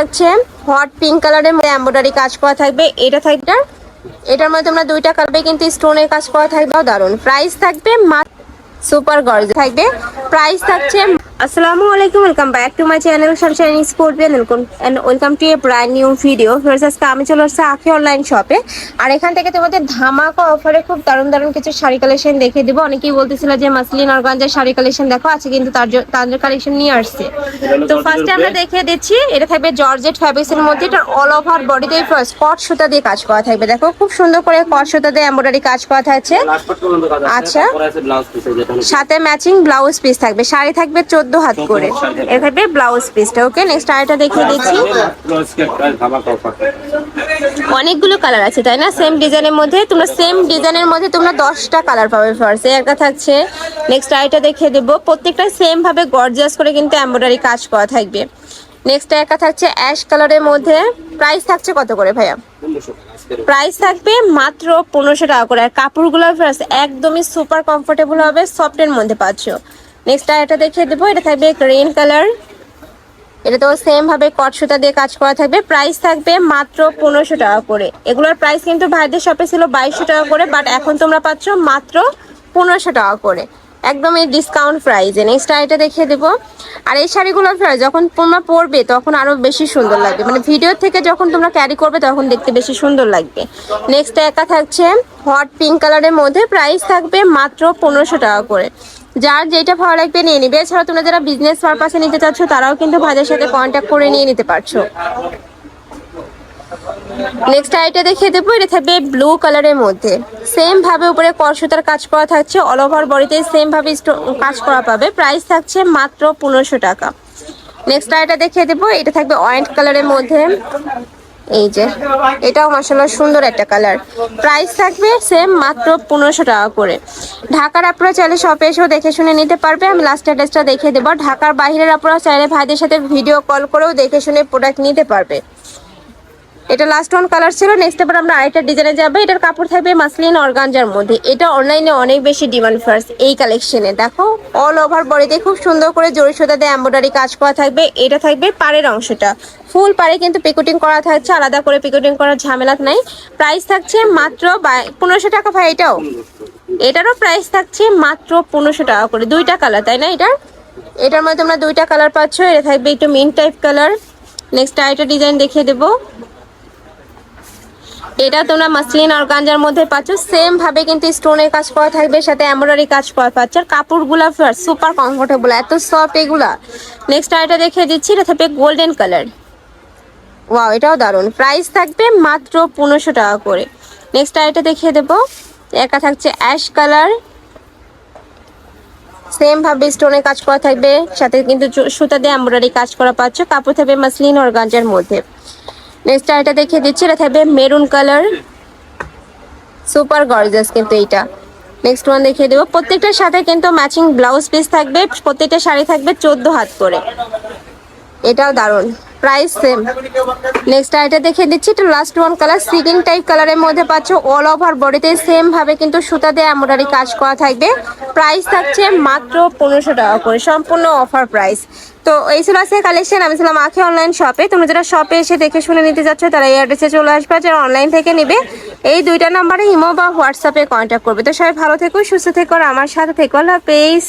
থাকছে hot pink কালারের মধ্যে এম্ব্রয়ডারি কাজ করা থাকবে। এটা থাকবে এটার মধ্যে তোমরা দুইটা কালারে কিন্তু স্টোনের কাজ করা থাকবে। দারুণ প্রাইস থাকবে সুপার গর্জ থাকবে। প্রাইস থাকছে আসসালামু আলাইকুম welcome back to my channel sunshine sport welcome and welcome to a brand new video first আজকে আমি চলে আসছি আখি অনলাইন শপে আর এখান থেকে তোমাদের ধামাকা অফারে খুব দারুণ দারুণ কিছু শাড়ি কালেকশন দেখে দিব। অনেকেই বলতেছিল যে মাসলিন অর্গানজার শাড়ি কালেকশন দেখো আছে কিন্তু তার তাদের কালেকশন নিয়ে আসছে। তো ফার্স্টে আমরা দেখে দিচ্ছি এটা থাকবে জর্জেট ফ্যাব্রিক্স এর মধ্যে এটা অল ওভার বডিতে ফার্স্ট কট সুতা দিয়ে কাজ করা থাকবে। দেখো খুব সুন্দর করে কট সুতা দিয়ে এমব্রয়ডারি কাজ করা থাকছে। আচ্ছা। সাথে ম্যাচিং ব্লাউজ পিস থাকবে। শাড়ি থাকবে চোদ্দ হাত করে। থাকবে ব্লাউজ পিসটা ওকে নেক্সট আরেকটা দেখিয়ে দিচ্ছি। অনেকগুলো কালার আছে, তাই না? সেম ডিজাইনের মধ্যে, তোমরা সেম ডিজাইনের মধ্যে তোমরা দশটা কালার পাবে ফার্স্ট একটা থাকছে। নেক্সট আরেকটা দেখিয়ে দেবো। প্রত্যেকটা সেম ভাবে গর্জিয়াস করে কিন্তু এমব্রয়ডারি কাজ করা থাকবে। নেক্সট একটা থাকছে অ্যাশ কালারের মধ্যে। প্রাইস থাকছে কত করে, ভাইয়া? প্রাইস থাকবে মাত্র পনেরোশো টাকা করে। আর কাপড়গুলো একদমই সুপার কমফোর্টেবল হবে সফটের মধ্যে পাচ্ছ। নেক্সট এটা দেখিয়ে দেবো, এটা থাকবে গ্রিন কালার এটা তো সেম ভাবে কট সুতা দিয়ে কাজ করা থাকবে। প্রাইস থাকবে মাত্র পনেরোশো টাকা করে। এগুলোর প্রাইস কিন্তু ভাইদের শপে ছিল বাইশশো টাকা করে বাট এখন তোমরা পাচ্ছ মাত্র পনেরোশো টাকা করে। একদমই ডিসকাউন্ট প্রাইসে নেক্সট এটা দেখিয়ে দেবো। আর এই প্রাইস যখন তোমরা পরবে, তখন আরও বেশি সুন্দর লাগবে। মানে ভিডিও থেকে যখন তোমরা ক্যারি করবে, তখন দেখতে বেশি সুন্দর লাগবে। নেক্সট একা থাকছে হট পিঙ্ক কালারের মধ্যে প্রাইস থাকবে মাত্র পনেরোশো টাকা করে। যার যেটা ভালো লাগবে নিয়ে নিবে। এছাড়া তোমরা যারা বিজনেস পারপাসে নিতে চাচ্ছ, তারাও কিন্তু ভাইদের সাথে কন্ট্যাক্ট করে নিয়ে নিতে পারছ। নেক্সট আইটা দেখিয়ে দেবো, এটা থাকবে ব্লু কালারের মধ্যে। সেম ভাবে উপরে করসুতার কাজ করা থাকছে অল ওভার বডিতে সেম ভাবে কাজ করা পাবে। প্রাইস থাকছে মাত্র পনেরোশো টাকা। নেক্সট আইটা দেখিয়ে দেবো, এটা থাকবে অরেঞ্জ কালারের মধ্যে। এই যে, এটাও মাসাল্লাহ সুন্দর একটা কালার। প্রাইস থাকবে সেম মাত্র পনেরোশো টাকা করে। ঢাকার আপনারা চাইলে শপে এসেও দেখে শুনে নিতে পারবে। আমি লাস্ট অ্যাড্রেসটা দেখিয়ে দেবো। ঢাকার বাইরের আপনারা চাইলে ভাইদের সাথে ভিডিও কল করেও দেখে শুনে প্রোডাক্ট নিতে পারবে। এটা লাস্ট ওয়ান কালার ছিল নেক্সট এবার আমরা আরেকটা ডিজাইনে যাব। এটার কাপড় থাকবে মাসলিন অর্গানজার মধ্যে। এটা অনলাইনে অনেক বেশি ডিমান্ড ফার্স্ট এই কালেকশনে দেখো অল ওভার বডিতে খুব সুন্দর করে জড়ি সুতা দিয়ে এম্ব্রয়ডারি কাজ করা থাকবে। এটা থাকবে পাড়ের অংশটা। ফুল পাড়ে কিন্তু পিকুটিং করা থাকছে, আলাদা করে পিকুটিং করার ঝামেলা নাই। প্রাইস থাকছে মাত্র পনেরোশো টাকা ভাই, এটাও? এটারও প্রাইস থাকছে মাত্র পনেরোশো টাকা করে। দুইটা কালার তাই না এটার? এটার মধ্যে তোমরা দুইটা কালার পাচ্ছ। এটা থাকবে একটু মিন টাইপ কালার নেক্সট আরেকটা ডিজাইন দেখিয়ে দেবো। এটা তোমরা মাসলিন আর গাঞ্জার মধ্যে পাচ্ছ। সেম ভাবে কিন্তু স্টোনের কাজ করা থাকবে, সাথে এমব্রয়ডারি কাজ করা পাচ্ছ আর কাপড়গুলা সুপার কমফোর্টেবল এত সফট এগুলা। নেক্সট আরেকটা দেখে দিচ্ছি, এটা থাকবে গোল্ডেন কালার ওয়াও এটাও দারুণ। প্রাইস থাকবে মাত্র পনেরোশো টাকা করে। নেক্সট আরেকটা দেখিয়ে দেবো। একা থাকছে অ্যাশ কালার সেম ভাবে স্টোনের কাজ করা থাকবে, সাথে কিন্তু সুতা দিয়ে এমব্রয়ডারি কাজ করা পাচ্ছ। কাপড় থাকবে মাসলিন আর গাঞ্জার মধ্যে। নেক্সট এটা দেখিয়ে দিচ্ছি, এটা থাকবে মেরুন কালার। সুপার গর্জাস কিন্তু এইটা। নেক্সট ওয়ান দেখিয়ে দেবো। প্রত্যেকটার সাথে কিন্তু ম্যাচিং ব্লাউজ পিস থাকবে, প্রত্যেকটা শাড়ি থাকবে চোদ্দ হাত করে। এটাও দারুণ। প্রাইস সেম নেক্সট আইটা দেখে দিচ্ছি এটা লাস্ট ওয়ান কালার সিগিং টাইপ কালারের মধ্যে পাচ্ছ অল ওভার বডিতে সেম ভাবে কিন্তু সুতা দিয়ে এমব্রয়ডারি কাজ করা থাকবে। প্রাইস থাকছে মাত্র পনেরোশো টাকা করে, সম্পূর্ণ অফার প্রাইস তো এই ছিল আছে কালেকশন আমি ছিলাম আখি অনলাইন শপে তোমরা যারা শপে এসে দেখে শুনে নিতে যাচ্ছ, তারা এই অ্যাড্রেসে চলে আসবে। যারা অনলাইন থেকে নেবে, এই দুইটা নাম্বারে ইমো বা হোয়াটসঅ্যাপে কন্ট্যাক্ট করবে। তো সবাই ভালো থেকো, সুস্থ থেকো আমার সাথে থেকো। আল্লাহ হাফেজ।